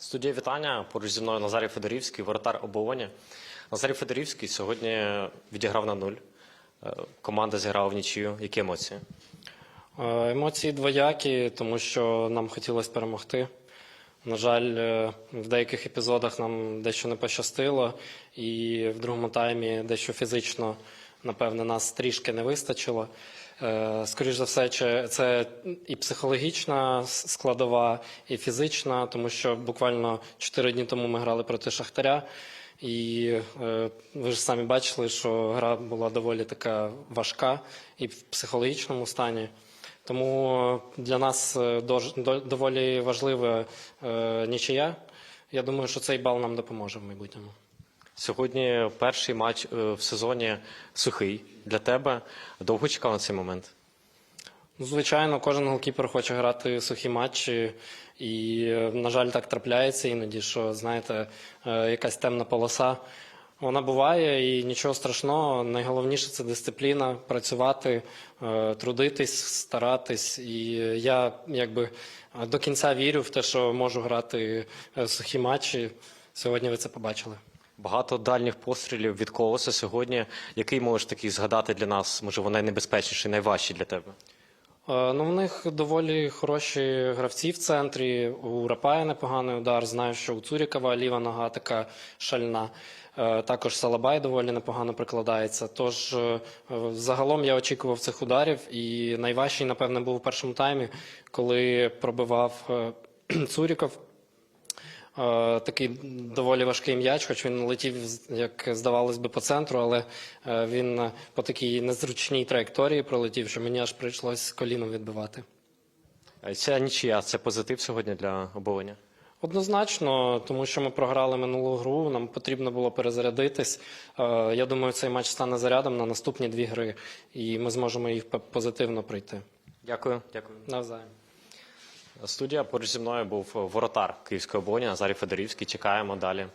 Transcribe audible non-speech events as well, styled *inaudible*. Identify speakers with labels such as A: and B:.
A: Студія вітання. Поруч зі мною Назарій Федорівський, воротар оболоні. Назарій Федорівський сьогодні відіграв на нуль. Е, Команда зіграла в нічию. Які емоції?
B: Е, Емоції двоякі, тому що нам хотілося перемогти. На жаль, е, в деяких епізодах нам дещо не пощастило, і в другому таймі дещо фізично, напевне, нас трішки не вистачило. Е, Скоріш за все, це і психологічна складова, і фізична, тому що буквально 4 дні тому ми грали проти Шахтаря. І е, ви ж самі бачили, що гра була доволі така важка і в психологічному стані. Тому для нас е, доволі важлива нічия. Я думаю, що цей бал нам допоможе в майбутньому.
A: Сьогодні перший матч е, в сезоні сухий для тебе. Довго чекав на цей момент?
B: Ну, звичайно, кожен голкіпер хоче грати сухі матчі, і, е, на жаль, так трапляється іноді, що знаєте, е, якась темна полоса. Вона буває і нічого страшного. Найголовніше це дисципліна, працювати, трудитись, старатись. І я якби до кінця вірю в те, що можу грати сухі матчі. Сьогодні ви це побачили.
A: Багато дальніх пострілів від колоса сьогодні. Який можеш такий згадати для нас, можливо, найнебезпечніший, найважчий для тебе?
B: Е, Ну, в них доволі хороші гравці в центрі. У Рапая непоганий удар. Знаю, що у Цурікова ліва нога така шальна. Е, Також Салабай доволі непогано прикладається. Тож е, загалом я очікував цих ударів, і найважчий, напевне, був у першому таймі, коли пробивав *clears throat* Цуріков. Е, Такий доволі важкий м'яч, хоч він летів, як здавалось би, по центру, але е, він е, по такій незручній траєкторії пролетів, що мені аж прийшлось коліном відбивати.
A: Ця нічия це позитив сьогодні для оболоня.
B: Однозначно, тому що ми програли минулу гру, нам потрібно було перезарядитись. Я думаю, цей матч стане зарядом на наступні дві гри, і ми зможемо їх позитивно пройти.
A: Дякую. Дякую.
B: Навзаєм.
A: Студія поруч зі мною був воротар Київської оболоні Назарій Федорівський. Чекаємо далі.